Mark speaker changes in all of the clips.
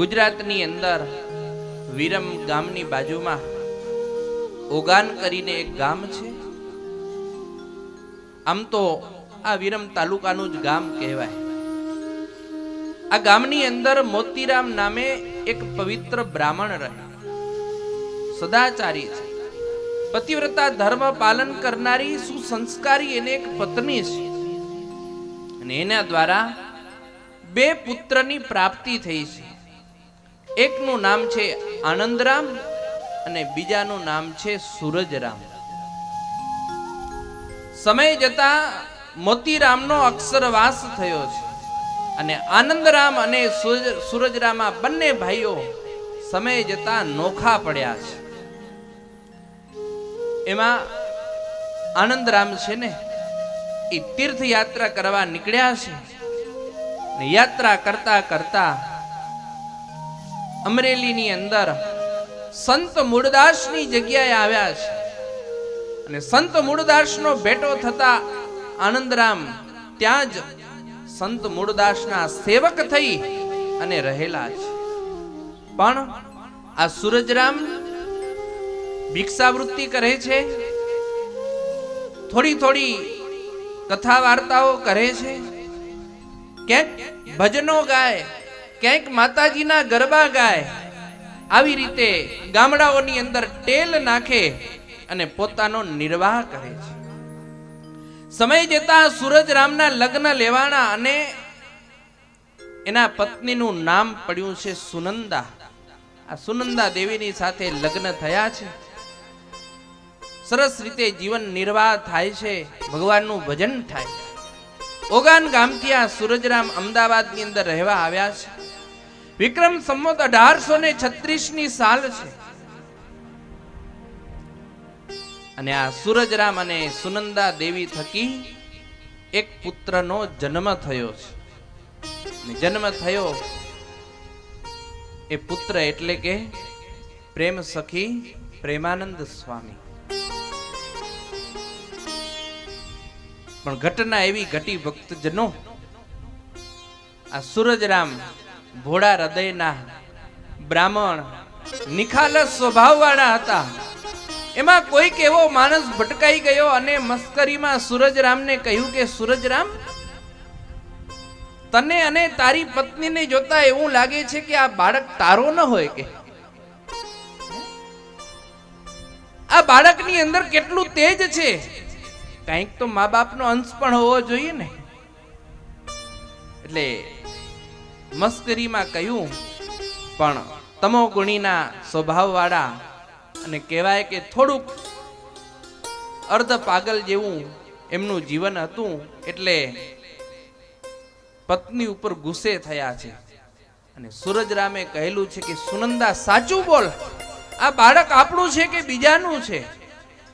Speaker 1: ગુજરાતની અંદર વિરમ ગામની બાજુમાં ઓગાન કરીને એક ગામ છે. આમ તો આ વિરમ તાલુકાનું જ ગામ કહેવાય. આ ગામની અંદર મોતીરામ નામે એક પવિત્ર બ્રાહ્મણ રહે. સદાચારી છે. પતિવ્રતા ધર્મ પાલન કરનારી સુસંસ્કારી એને એક પત્ની છે. અને એના દ્વારા બે પુત્રની પ્રાપ્તિ થઈ છે. એકનું નામ છે આનંદરામ અને બીજાનું નામ છે સૂરજરામ. સમય જતા મોતીરામનો અક્ષરવાસ થયો છે અને આનંદરામ અને સૂરજ- આ બંને ભાઈઓ સમય જતા નોખા પડ્યા છે. એમાં આનંદરામ છે ને, એ તીર્થયાત્રા કરવા નીકળ્યા છે યાત્રા કરતા કરતા અમરેલીની અંદર સંત મૂળદાસની જગ્યાએ આવ્યા છે. અને સંત મૂળદાસનો ભેટો થતા આનંદરામ ત્યાં જ સંત મૂળદાસના સેવક થઈ અને રહેલા છે. પણ આ સૂરજરામ ભિક્ષાવૃત્તિ કરે છે. થોડી થોડી કથા વાર્તાઓ કરે છે. ક્યાંક ભજનો ગાય ક્યાંક માતાજીના ગરબા ગાય. આવી રીતે ગામડાઓની અંદર ટેલ નાખે અને પોતાનો નિર્વાહ કરે છે. સમય જતા સૂરજરામના લગ્ન લેવાના અને એના પત્નીનું નામ પડ્યું છે સુનંદા. આ સુનંદા દેવીની સાથે લગ્ન થયા છે. સરસ રીતે જીવન નિર્વાહ થાય છે, ભગવાનનું ભજન થાય. ઓગાન ગામથી આ સૂરજરામ અમદાવાદની અંદર રહેવા આવ્યા છે. વિક્રમ સંમત અઢારસો ને છત્રીસની સાલ છે. અને આ સૂરજરામ અને સુનંદા દેવી થકી એક પુત્રનો જન્મ થયો છે. જન્મ થયો એ પુત્ર એટલે કે પ્રેમ સખી પ્રેમાનંદ સ્વામી. પણ ઘટના એવી ઘટી ભક્તજનો, આ સૂરજરામ ભોળા હૃદયના બ્રાહ્મણ નિખાલસ સ્વભાવવાળા હતા. એમાં કોઈક એવો માણસ ભટકાઈ ગયો અને મસ્કરીમાં સૂરજરામને કહ્યું કે, સૂરજરામ, તને અને તારી પત્નીને જોતા એવું લાગે છે કે આ બાળક તારો ન હોય કે? આ બાળકની અંદર કેટલું તેજ છે? કંઈક તો મા બાપનો અંશ પણ હોવો જોઈએ ને. એટલે મસ્કરીમાં કહ્યું, પણ તમો ગુણીના સ્વભાવવાળા અને કહેવાય કે થોડુંક અર્ધ પાગલ જેવું એમનું જીવન હતું, એટલે પત્ની ઉપર ગુસ્સે થયા છે. અને સૂરજરામે કહેલું છે કે, સુનંદા, સાચું બોલ. આ બાળક આપણું છે કે બીજાનું છે?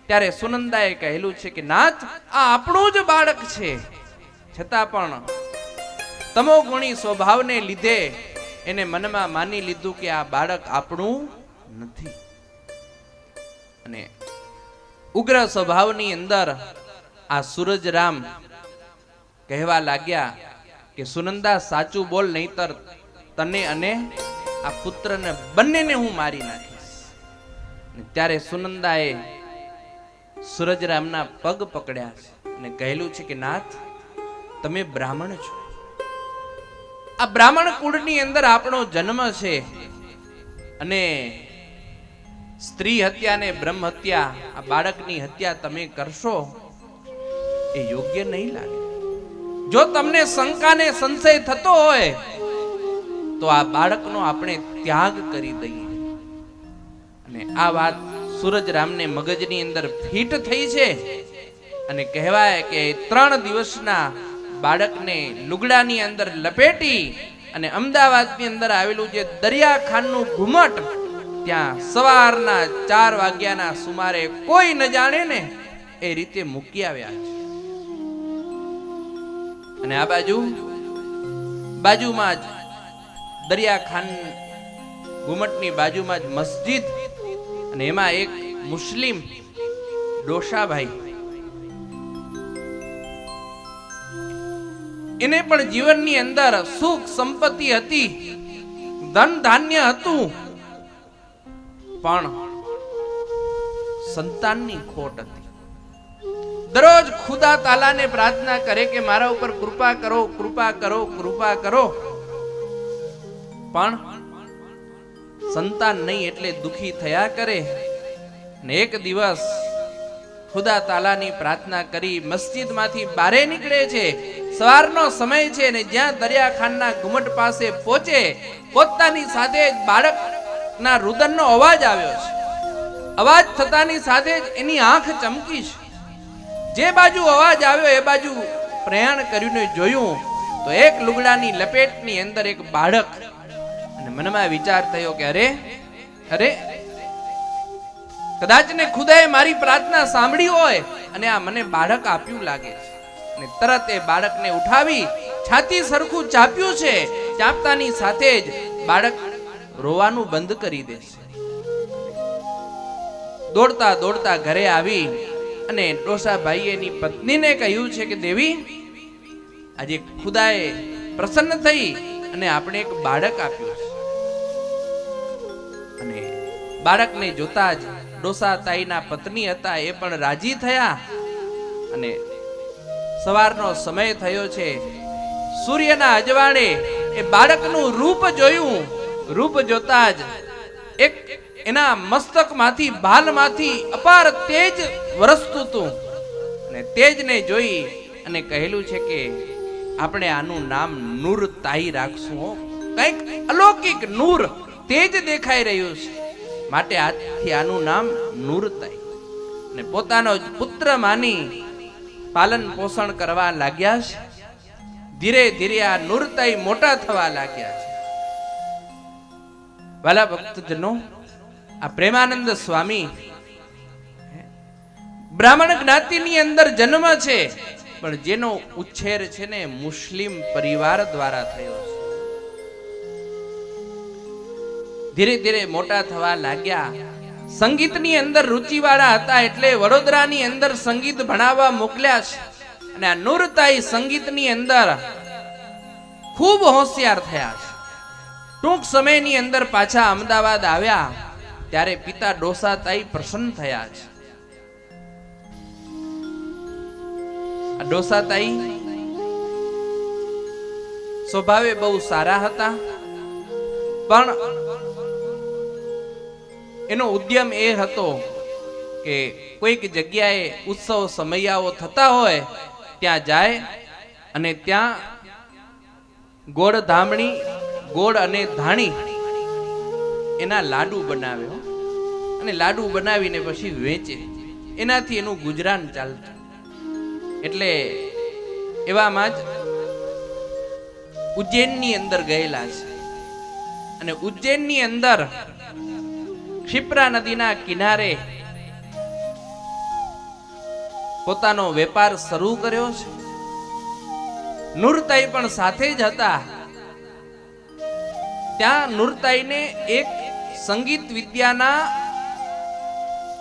Speaker 1: ત્યારે સુનંદાએ કહેલું છે કે, નાથ, આ આપણું જ બાળક છે. છતાં પણ તમો ગુણી સ્વભાવને લીધે એને મનમાં માની લીધું કે આ બાળક આપણું નથી. અને ઉગ્ર સ્વભાવની અંદર આ સૂરજરામ કહેવા લાગ્યા કે, સુનંદા, સાચું બોલ, નહીતર તને અને આ પુત્રને બંનેને હું મારી નાખીશ. ત્યારે સુનંદાએ સૂરજરામના પગ પકડ્યા છે અને કહેલું છે કે, નાથ, તમે બ્રાહ્મણ છો. આ બ્રાહ્મણ કુળની અંદર આપણો જન્મ છે. અને સ્ત્રી હત્યા ને બ્રહ્મ હત્યા, આ બાળકની હત્યા તમે કરશો, એ યોગ્ય નહીં લાગે. જો તમને શંકા ને સંશય થતો હોય, તો આ બાળકનો આપણે ત્યાગ કરી દઈએ. અને આ વાત સૂરજરામને મગજની અંદર ફિટ થઈ છે. અને કહેવાય કે ત્રણ દિવસના બાળકને લુગડાની અંદર લપેટી અને અમદાવાદની અંદર આવેલું જે દરિયાખાનનું ઘુમટ, ત્યાં સવારના ચાર વાગ્યાના સુમારે કોઈ ન જાણે ને એ રીતે મૂકી આવ્યા છે. અને આ બાજુ, બાજુમાં જ દરિયાખાન ઘુમટની બાજુમાં જ મસ્જિદ અને એમાં એક મુસ્લિમ ડોશાભાઈ એને પણ જીવનની અંદર સુખ સંપત્તિ હતી. ધન ધાન્ય હતું. પણ સંતાનની ખોટ હતી. દરરોજ ખુદા તાલાને પ્રાર્થના કરે કે મારા ઉપર કૃપા કરો કૃપા કરો કૃપા કરો. પણ સંતાન નહીં એટલે દુખી થયા કરે. ને એક દિવસ ખુદા તાલાની પ્રાર્થના કરી મસ્જિદમાંથી બારે નીકળે છે. સવારનો સમય છે ને જ્યાં દરિયાખાનના ઘુમટ પાસે પહોંચે, પોતાની સાથે જ બાળકના રુદનનો અવાજ આવ્યો છે. અવાજ થતાની સાથે જ એની આંખ ચમકી છે. જે બાજુ અવાજ આવ્યો, એ બાજુ પ્રયાણ કરીને જોયું, તો એક લુગડાની લપેટની અંદર એક બાળક અને મનમાં વિચાર થયો કે, અરે અરે, કદાચ ને ખુદાએ મારી પ્રાર્થના સાંભળી હોય અને આ મને બાળક આપ્યું લાગે છે. અને તરત એ બાળકને ઉઠાવી છાતી સરખું ચાપ્યું છે. ચાપતાની સાથે જ બાળક રોવાનું બંધ કરી દેશે દોડતા દોડતા ઘરે આવી અને ડોસાભાઈએ એની પત્નીને કહ્યું છે કે, દેવી, આજે ખુદાએ પ્રસન્ન થઈ અને આપણે એક બાળક આપ્યું છે. અને બાળકને જોતા જ ડોસા તાઈના પત્ની હતા એ પણ રાજી થયા અને સવારનો સમય થયો છે. સૂર્યના અજવાળે એ બાળકનું રૂપ જોયું. રૂપ જોતા જ એક એના મસ્તકમાંથી, ભાલમાંથી અપાર તેજ વરસતું હતું અને તેજને જોઈ અને કહેલું છે કે, આપણે આનું નામ નૂર તાઈ રાખશું કંઈક અલૌકિક નૂર તેજ દેખાઈ રહ્યું છે. માટે આજથી આનું નામ નૂર તાઈ. અને પોતાનો પુત્ર માની પાલન પોષણ કરવા લાગ્યા છે? ધીરે ધીરે આ નૂરતાઈ મોટા થવા લાગ્યા છે. વાલા ભક્તજનો, આ પ્રેમાનંદ સ્વામી બ્રાહ્મણ જ્ઞાતિની અંદર જન્મ છે, પણ જેનો ઉછેર છે ને મુસ્લિમ પરિવાર દ્વારા થયો છે. ધીરે ધીરે મોટા થવા લાગ્યા. સંગીતની અંદર રુચિવાળા હતા એટલે વડોદરાની અંદર સંગીત ભણાવવા મોકલ્યા છે. અને આ નૂરતાઈ સંગીતની અંદર ખૂબ હોશિયાર થયા છે. ટૂંક સમયની અંદર પાછા અમદાવાદ આવ્યા, ત્યારે પિતા ડોસાતાઈ પ્રસન્ન થયા છે. આ ડોસાતાઈ સ્વભાવે બહુ સારા હતા, પણ એનો ઉદ્યમ એ હતો કે કોઈક જગ્યાએ ઉત્સવ સમયાઓ થતા હોય, ત્યાં જાય અને ત્યાં ગોળ ધામણી, ગોળ અને ધાણી એના લાડુ બનાવ્યો અને લાડુ બનાવીને પછી વેચે. એનાથી એનું ગુજરાન ચાલતું. એટલે એવામાં જ ઉજ્જૈનની અંદર ગયેલા છે. અને ઉજ્જૈનની અંદર ક્ષિપ્રા નદીના કિનારે પોતાનો વેપાર શરૂ કર્યો છે. નૂરતાઈ પણ સાથે જ હતા. ત્યાં નૂરતાઈને એક સંગીત વિદ્યાના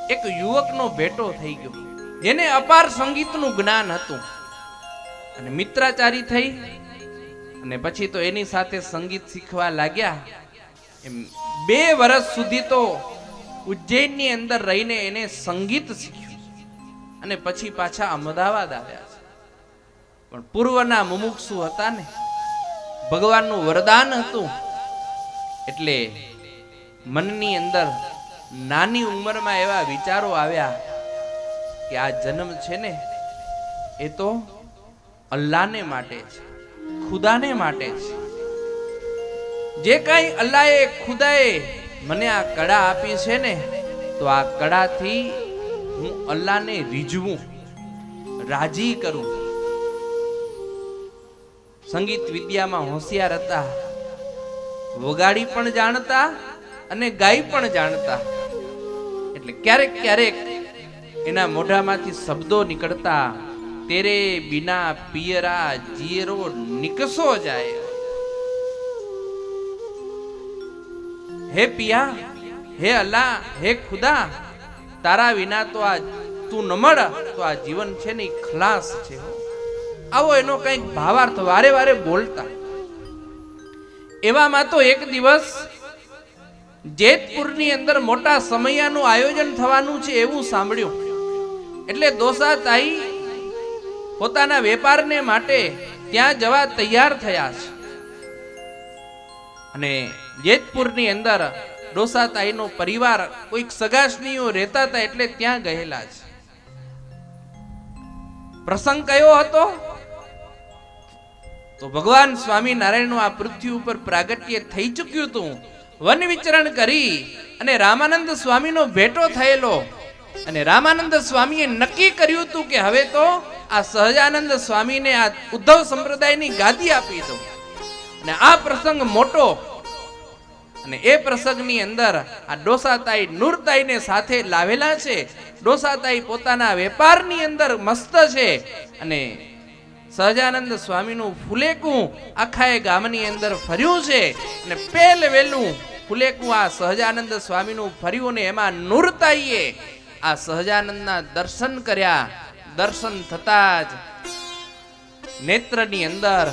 Speaker 1: એક યુવકનો ભેટો થઈ ગયો. જેને અપાર સંગીતનું જ્ઞાન હતું. અને મિત્રાચારી થઈ. અને પછી તો એની સાથે સંગીત શીખવા લાગ્યા. એમ બે વર્ષ સુધી તો ઉજ્જૈનની અંદર રહીને એને સંગીત શીખ્યું. અને પછી પાછા અમદાવાદ આવ્યા છે. પણ પૂર્વના મુમુક્ષુ હતા ને. ભગવાનનું વરદાન હતું. એટલે મનની અંદર નાની ઉંમરમાં એવા વિચારો આવ્યા કે આ જન્મ છે ને, એ તો અલ્લાહને માટે છે, ખુદાને માટે છે. જે કાંઈ અલ્લાહે ખુદાએ મને આ કળા આપી છે ને, તો આ કળાથી હું અલ્લાહને રીઝવું, રાજી કરું. સંગીત વિદ્યામાં હોશિયાર હતા. વગાડી પણ જાણતા અને ગાઈ પણ જાણતા. એટલે ક્યારેક ક્યારેક એના મોઢામાંથી શબ્દો નીકળતા, તેરે બિના પિયરા જીરો નિકસો જાય. હે પિયા, હે અલ્લાહ, હે ખુદા, તારા વિના તો આ તું ન મળ, તો આ જીવન છે ને ખલાસ છે આવો એનો કંઈક ભાવાર્થ વારે વારે બોલતા. એવામાં તો એક દિવસ જેતપુરની અંદર મોટા સમયાનું આયોજન થવાનું છે એવું સાંભળ્યું. એટલે દોસા તાઈ પોતાના વેપારને માટે ત્યાં જવા તૈયાર થયા છે. અને જેતપુરની અંદર ડોસાતાઈનો પરિવાર કોઈક સગાસનીઓ રહેતા હતા એટલે ત્યાં ગયેલા છે પ્રસંગ કયો હતો? તો ભગવાન સ્વામિનારાયણનું આ પૃથ્વી ઉપર પ્રાગટ્ય થઈ ચૂક્યું હતું. વન વિચરણ કરી અને રામાનંદ સ્વામીનો ભેટો થયેલો. અને રામાનંદ સ્વામીએ નક્કી કર્યું હતું કે હવે તો આ સહજાનંદ સ્વામીને આ ઉદ્ધવ સંપ્રદાયની ગાદી આપી દઉં. અને આ પ્રસંગ મોટો. અને એ પ્રસંગની અંદર આ ડોસાતાઈ નૂરતાઈને સાથે લાવેલા છે. ડોસાતાઈ પોતાના વેપારની અંદર મસ્ત છે. અને સહજાનંદ સ્વામીનું ફુલેકું આખા એ ગામની અંદર ફર્યું છે. અને પેલ વેલું ફુલેકું આ સહજાનંદ સ્વામીનું ફર્યું ને એમાં નૂરતાઈએ આ સહજાનંદના દર્શન કર્યા. દર્શન થતા જ નેત્રની અંદર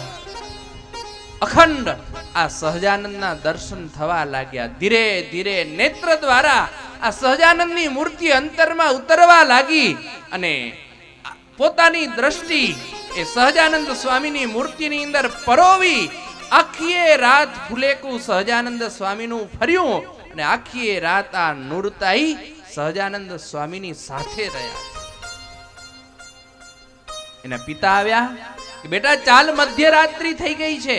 Speaker 1: અખંડ આ સહજાનંદના દર્શન થવા લાગ્યા. ધીરે ધીરે નેત્ર દ્વારા આ સહજાનંદની મૂર્તિ અંતરમાં ઉતરવા લાગી અને પોતાની દ્રષ્ટિ એ સહજાનંદ સ્વામીની મૂર્તિની અંદર પરોવી આખીએ રાત ફુલેકું સહજાનંદ સ્વામીનું ફર્યું અને આખીએ રાત આ નૂરતાઈ સહજાનંદ સ્વામીની સાથે રહ્યા. એના પિતા આવ્યા કે બેટા ચાલ મધ્યરાત્રિ થઈ ગઈ છે.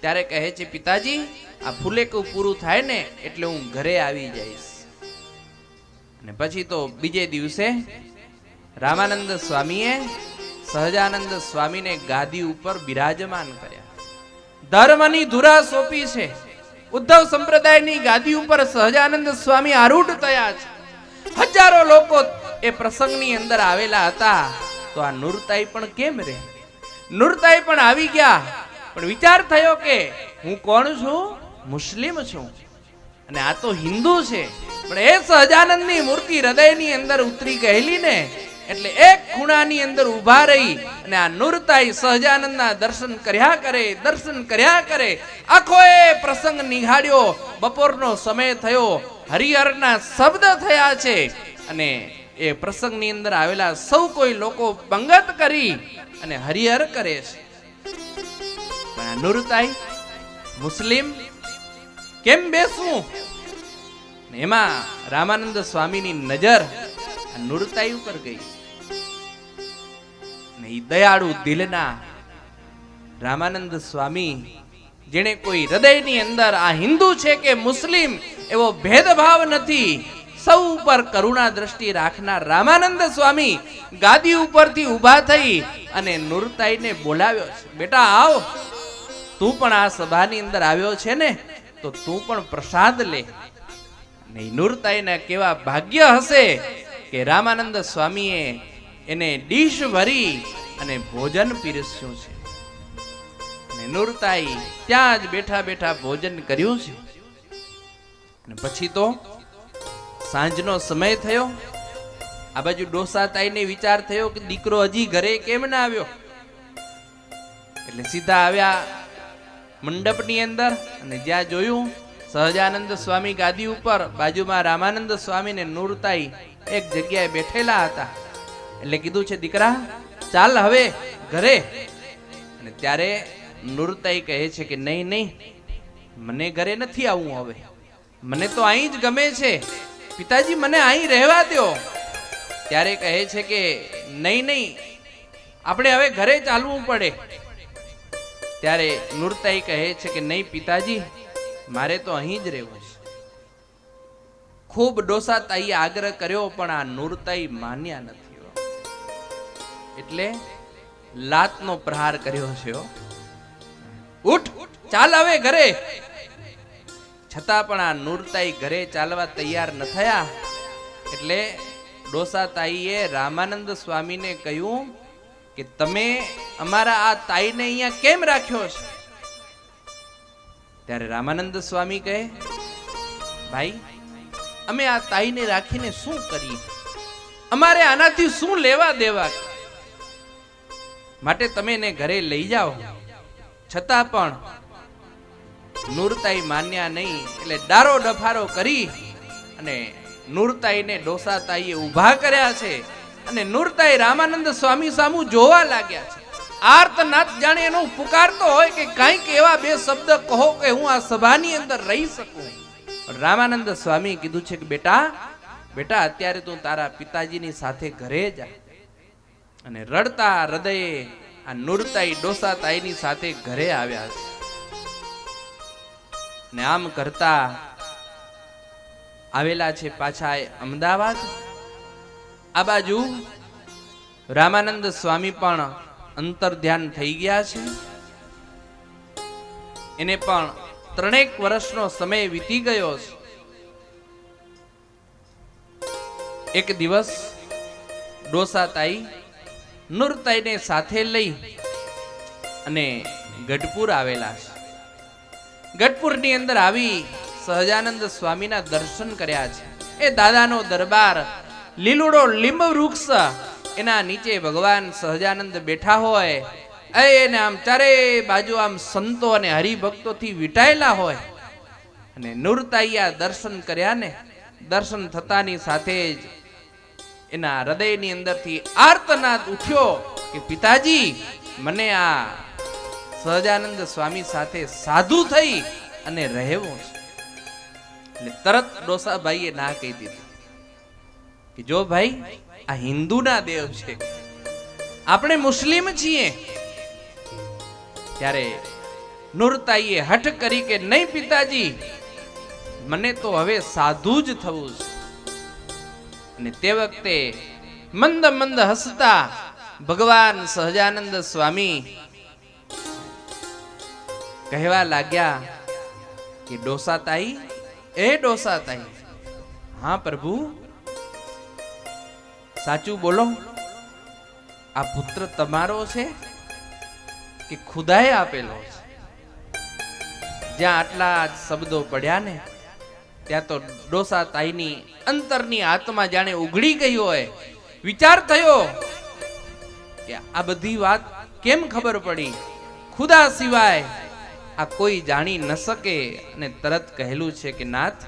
Speaker 1: ત્યારે કહે છે, પિતાજી, આ ફુલેકું પૂરું થાય ને એટલે હું ઘરે આવી જઈશ. અને પછી તો બીજે દિવસે રામાનંદ સ્વામીએ સહજાનંદ સ્વામીને ગાદી ઉપર બિરાજમાન કર્યા. ધર્મની ધુરા સોંપી છે. ઉદ્ધવ સંપ્રદાયની ગાદી ઉપર સહજાનંદ સ્વામી આરૂઢ થયા છે. હજારો લોકો એ પ્રસંગની અંદર આવેલા હતા. તો આ નૂરતાઈ પણ કેમ રે નૂરતાઈ પણ આવી ગયા. પણ વિચાર થયો કે હું કોણ છું? મુસ્લિમ છું. અને આ તો હિન્દુ છે. પણ એ સહજાનંદની મૂર્તિ હૃદયની અંદર ઉતરી ગયેલી ને એટલે એક ખૂણાની અંદર ઊભા રહી અને આ નૂરતાઈ સહજાનંદના દર્શન કર્યા કરે, દર્શન કર્યા કરે. આખો એ પ્રસંગ નિહાળ્યો. બપોરનો સમય થયો. હરિહરના શબ્દ થયા છે. અને એ પ્રસંગની અંદર આવેલા સૌ કોઈ લોકો પંગત કરી અને હરિહર કરે છે. પણ આ નૂરતાઈ મુસ્લિમ કેમ બેસવું? એમાં રામાનંદ સ્વામીની નજર આ ઉપર ગઈ. ને દયાળુ દિલના રામાનંદ સ્વામી, જેણે કોઈ હૃદયની અંદર આ હિન્દુ છે કે મુસ્લિમ, એવો ભેદભાવ નથી, સૌ ઉપર કરુણા દ્રષ્ટિ રાખનાર રામાનંદ સ્વામી ગાદી ઉપરથી ઊભા થઈ અને નુરતાઈને બોલાવ્યો છે. બેટા, આવ. તું પણ આ સભાની અંદર આવ્યો છે ને, તો તું પણ પ્રસાદ લે. ને કેવા ભાગ્ય હશે કે રામાનંદ સ્વામીએ એને ડીશ ભરી અને ભોજન પીરસ્યું છે. નૈનુરતાઈ ત્યાં જ બેઠા બેઠા ભોજન કર્યું છે. અને પછી તો સાંજનો સમય થયો. આ બાજુ ડોસાતાઈને વિચાર થયો કે દીકરો હજી ઘરે કેમ ના આવ્યો? એટલે સીધા આવ્યા મંડપની અંદર અને જ્યાં જોયું, સહજાનંદ સ્વામી ગાદી ઉપર બાજુમાં રામાનંદ સ્વામી ને નૂરતાઈ એક જગ્યાએ બેઠેલા હતા. એટલે કીધું છે, દીકરા, ચાલ હવે ઘરે. અને ત્યારે નૂરતાઈ કહે છે કે, નહીં નહીં, મને ઘરે નથી આવવું હવે. મને તો અહીં જ ગમે છે. પિતાજી, મને અહીં રહેવા દો ત્યારે કહે છે કે, નહીં નહીં, આપણે હવે ઘરે ચાલવું પડે. ત્યારે નૂરતાઈ કહે છે કે, નહીં પિતાજી, મારે તો અહીં જ રહેવું છે ખૂબ ડોસાતાઈએ આગ્રહ કર્યો, પણ આ નૂરતાઈ માન્યા નથી. એટલે લાતનો પ્રહાર કર્યો છે. ઉઠ, ચાલ હવે ઘરે છતાં પણ આ નૂરતાઈ ઘરે ચાલવા તૈયાર ન થયા એટલે ડોસાતાઈએ રામાનંદ સ્વામીને કહ્યું કે તમે અમારા આ તાઈને અહીંયા કેમ રાખ્યો છે ત્યારે રામાનંદ સ્વામી કહે, ભાઈ, અમે આ તાઈને રાખીને શું કરીએ? અમારે આનાથી શું લેવા દેવા? માટે તમે એને ઘરે લઈ જાઓ. છતાં પણ નૂરતાઈ માન્યા નહીં, એટલે ડારો ડફારો કરી અને નૂરતાઈને ડોસાતાઈએ ઊભા કર્યા છે. અને નૂરતાઈ રામાનંદ સ્વામી સામુ જોવા લાગ્યા છે. આર્તનાદ જાણે એનો પુકારતો હોય કે કંઈક એવા બે શબ્દ કહો કે હું આ સભાની અંદર રહી શકું. રામાનંદ સ્વામી કીધું છે કે, બેટા બેટા, અત્યારે તું તારા પિતાજીની સાથે ઘરે જા અને રડતા હૃદયે આ નૂરતાઈ ડોસાતાઈની સાથે ઘરે આવ્યા છે ને આમ કરતા આવેલા છે પાછા અમદાવાદ. આ બાજુ રામાનંદ સ્વામી પણ અંતર ધ્યાન થઈ ગયા છે. એને પણ ત્રણેક વર્ષનો સમય વીતી ગયો છે. એક દિવસ ડોસાતાઈ નુરતાઈને સાથે લઈ અને ગઢપુર આવેલા છે. ગઢપુરની અંદર આવી સહજાનંદ સ્વામીના દર્શન કર્યા છે. એ દાદાનો દરબાર લીલુડો લીંબ વૃક્ષ એના નીચે ભગવાન સહજાનંદ બેઠા હોય, એ એને આમ ચારે બાજુ આમ સંતો અને હરિભક્તોથી વિટાયેલા હોય. અને નૂરતાઈયા દર્શન કર્યા ને, દર્શન થતાની સાથે જ એના હૃદયની અંદરથી આર્તનાદ ઉઠ્યો કે, પિતાજી, મને આ સહજાનંદ સ્વામી સાથે સાધુ થઈ અને રહેવું છે. એટલે તરત ડોસાભાઈએ ના કહી દીધું. કે જો ભાઈ, આ હિન્દુના દેવ છે. આપણે મુસ્લિમ છીએ. ત્યારે નુરતાઈએ હઠ કરી કે નહીં પિતાજી, મને તો હવે સાધુ જ થવું છે. અને તે વખતે મંદ મંદ હસતા ભગવાન સહજાનંદ સ્વામી કહેવા લાગ્યા કે ડોસાતાઈ એ ડોસાતાઈ હા પ્રભુ સાચું બોલો? આ પુત્ર તમારો છે કે ખુદાએ આપેલો છે? જ્યાં આટલા શબ્દો પડ્યા ને, ત્યાં તો ડોસા તાઈની અંતરની આત્મા જાણે ઉઘડી ગઈ હોય. વિચાર થયો કે આ બધી વાત કેમ ખબર પડી? ખુદા સિવાય આ કોઈ જાણી ન શકે અને તરત કહેલું છે કે, નાથ,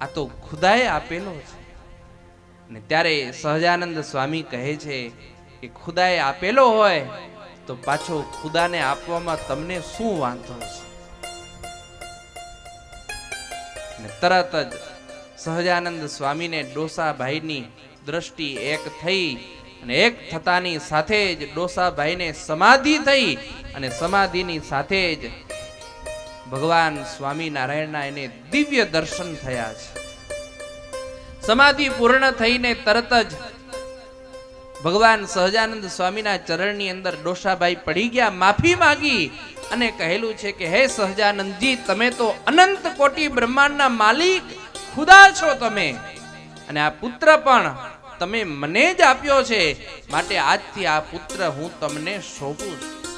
Speaker 1: આ તો ખુદાએ આપેલો છે. ને ત્યારે સહજાનંદ સ્વામી કહે છે કે ખુદાએ આપેલો હોય તો પાછો ખુદાને આપવામાં તમને શું વાંધો છે ને તરત જ સહજાનંદ સ્વામીને ડોસાભાઈની દ્રષ્ટિ એક થઈ અને એક થતાની સાથે જ ડોસાભાઈને સમાધિ થઈ અને સમાધિની સાથે જ ભગવાન સ્વામિનારાયણના એને દિવ્ય દર્શન થયા છે. સમાધિ પૂર્ણ થઈને તરત જ ભગવાન સહજાનંદ સ્વામીના ચરણની અંદર ડોસાભાઈ પડી ગયા, માફી માંગી અને કહેલું છે કે, હે સહજાનંદજી, તમે તો અનંત કોટી બ્રહ્માંડના માલિક, ખુદા છો તમે. અને આ પુત્ર પણ તમે મને જ આપ્યો છે, માટે આજથી આ પુત્ર હું તમને સોંપું છું.